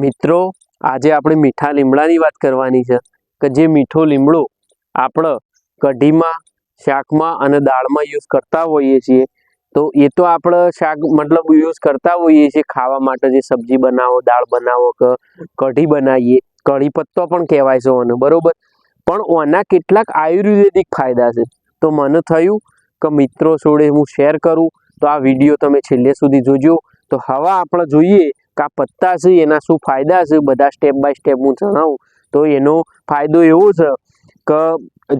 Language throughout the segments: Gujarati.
મિત્રો, આજે આપણે મીઠા લીમડાની વાત કરવાની છે કે જે મીઠો લીમડો આપણે કઢીમાં, શાકમાં અને દાળમાં યુઝ કરતા હોઈએ છીએ. તો એ તો આપણે શાક મતલબ યુઝ કરતા હોઈએ છીએ ખાવા માટે, જે સબ્જી બનાવો, દાળ બનાવો કે કઢી બનાવીએ. કઢી પત્તો પણ કહેવાય છે ઓને, બરોબર? પણ ઓના કેટલાક આયુર્વેદિક ફાયદા છે. તો મને થયું કે મિત્રો જોડે હું શેર કરું. તો આ વીડિયો તમે છેલ્લે સુધી જોજો. તો હવે આપણે જોઈએ કે પત્તા છે, એના શું ફાયદા છે, બધા સ્ટેપ બાય સ્ટેપ હું જણાવું. તો એનો ફાયદો એવો છે કે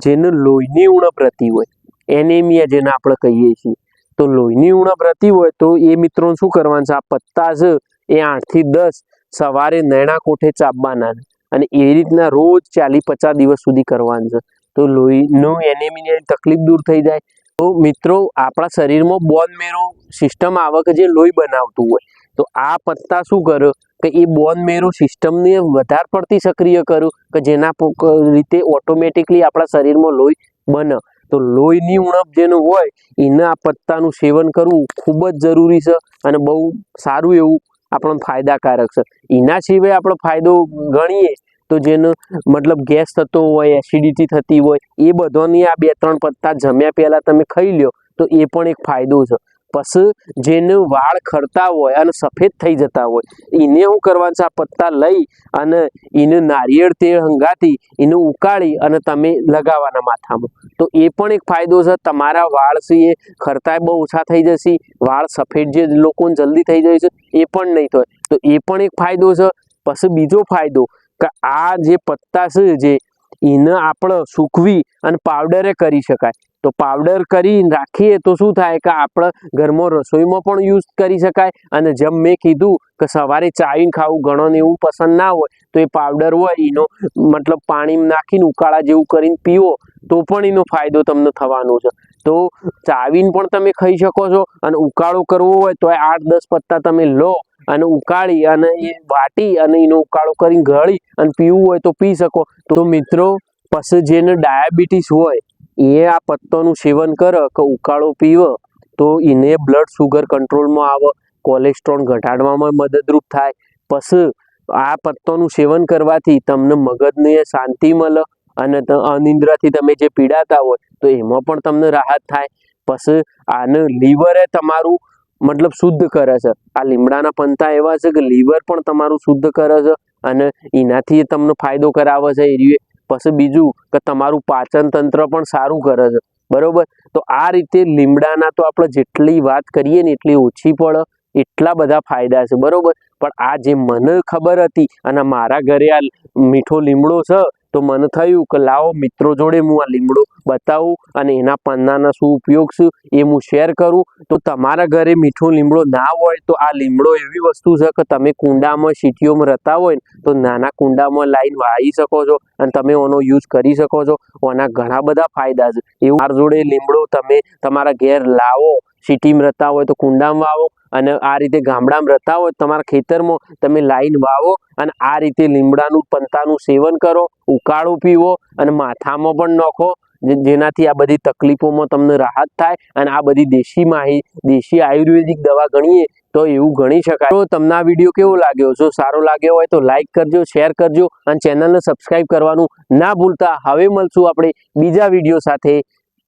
જેને લોહીની ઉણપ રહેતી હોય એનેમિયા જેને આપણે કહીએ છીએ, તો લોહીની ઉણપ રહેતી હોય તો એ મિત્રો શું કરવાનું છે, આ પત્તા છે, એ આઠથી દસ સવારે નૈણા કોઠે ચાપવાના અને એ રીતના રોજ ચાલીસ પચાસ દિવસ સુધી કરવાનું છે. તો લોહીનું એનેમિયાની તકલીફ દૂર થઈ જાય. તો મિત્રો, આપણા શરીરમાં બોન મેરો સિસ્ટમ આવે કે જે લોહી બનાવતું હોય તો આ પત્તા શું કર્યો? કે એ બોન મેરો સિસ્ટમને વધારે પડતી સક્રિય કર્યું કે જેના રીતે ઓટોમેટિકલી આપણા શરીરમાં લોહી બને. તો લોહીની ઉણપ જેનું હોય, એને આ પત્તાનું સેવન કરવું ખૂબ જ જરૂરી છે અને બહુ સારું એવું આપણને ફાયદાકારક છે. એના સિવાય આપણો ફાયદો ગણીએ તો જેનો મતલબ ગેસ થતો હોય એસિડિટી થતી હોય, એ બધાની આ બે ત્રણ પત્તા જમ્યા પહેલાં તમે ખાઈ લ્યો તો એ પણ એક ફાયદો છે. પછી જેનું વાળ ખરતા હોય અને સફેદ થઈ જતા હોય એને શું કરવાનું છે? આ પત્તા લઈ અને એને નારિયેળ તેલ હંગાતી એને ઉકાળી અને તમે લગાવવાના માથામાં. તો એ પણ એક ફાયદો છે. તમારા વાળ છે એ ખરતાય બહુ ઓછા થઈ જશે. વાળ સફેદ જે લોકોને જલ્દી થઈ જાય છે, એ પણ નહીં થાય. તો એ પણ એક ફાયદો છે. પછી બીજો ફાયદો કે આ જે પત્તા છે જે એને આપણે સૂકવી અને પાવડરે કરી શકાય. તો પાવડર કરી રાખીએ તો શું થાય કે આપણે ઘરમાં રસોઈમાં પણ યુઝ કરી શકાય. અને જેમ મેં કીધું કે સવારે ચાવીને ખાવું ઘણોને એવું પસંદ ના હોય, તો એ પાવડર હોય, એનો મતલબ પાણીમાં નાખીને ઉકાળા જેવું કરીને પીવો, તો પણ એનો ફાયદો તમને થવાનો છે. તો ચાવીને પણ તમે ખાઈ શકો છો અને ઉકાળો કરવો હોય તો આઠ દસ પત્તા તમે લો અને ઉકાળી અને એ વાટી અને એનો ઉકાળો કરીને ગળી અને પીવું હોય તો પી શકો. તો મિત્રો, પછી જેને ડાયાબિટીસ હોય એ આ પત્તોનું સેવન કરે, કે ઉકાળો પીવે, તો એને બ્લડ સુગર કંટ્રોલમાં આવે કોલેસ્ટ્રોલ ઘટાડવામાં મદદરૂપ થાય. પછી આ પત્તોનું સેવન કરવાથી તમને મગજને શાંતિ મળે અને અનિદ્રાથી તમે જે પીડાતા હોય, તો એમાં પણ તમને રાહત થાય. પછી આને લીવરે તમારું મતલબ શુદ્ધ કરે છે. આ લીમડાના પંથા એવા છે કે લીવર પણ તમારું શુદ્ધ કરે છે, અને એનાથી તમને ફાયદો કરાવે છે. એ પછી બીજું કે તમારું પાચન તંત્ર પણ સારું કરે છે. બરોબર? તો આ રીતે લીમડાના તો આપણે જેટલી વાત કરીએ ને એટલી ઓછી પડે એટલા બધા ફાયદા છે. બરોબર? પણ આ જે મને ખબર હતી અને મારા ઘરે આ મીઠો લીમડો છે તો મને થયું કે લાવો મિત્રો જોડે હું આ લીમડો બતાવું અને એના પન્નાના શું ઉપયોગ છે એ હું શેર કરું. તો તમારા ઘરે મીઠો લીમડો ના હોય તો આ લીમડો એવી વસ્તુ છે કે તમે કુંડામાં, સીટીઓમાં રહેતા હોય તો નાના કુંડામાં લાઈન વાવી શકો છો અને તમે એનો યુઝ કરી શકો છો. આના ઘણા બધા ફાયદા છે. એવું મારા જોડે લીમડો તમે તમારા ઘેર લાવો, સિટીમાં રહેતા હોય તો કુંડામાં વાવો અને આ રીતે ગામડામાં રહેતા હોય, તમારા ખેતરમાં તમે લાઈન વાવો અને આ રીતે લીમડાનું, પંતાનું સેવન કરો, ઉકાળો પીવો અને માથામાં પણ નાખો જેનાથી આ બધી તકલીફોમાં તમને રાહત થાય અને આ બધી દેશી માહી, દેશી આયુર્વેદિક દવા ગણીએ તો એવું ગણી શકાય. તો તમને આ વીડિયો કેવો લાગ્યો? જો સારો લાગ્યો હોય તો લાઈક કરજો, શેર કરજો અને ચેનલને સબસ્ક્રાઈબ કરવાનું ના ભૂલતા. હવે મળશું આપણે બીજા વીડિયો સાથે.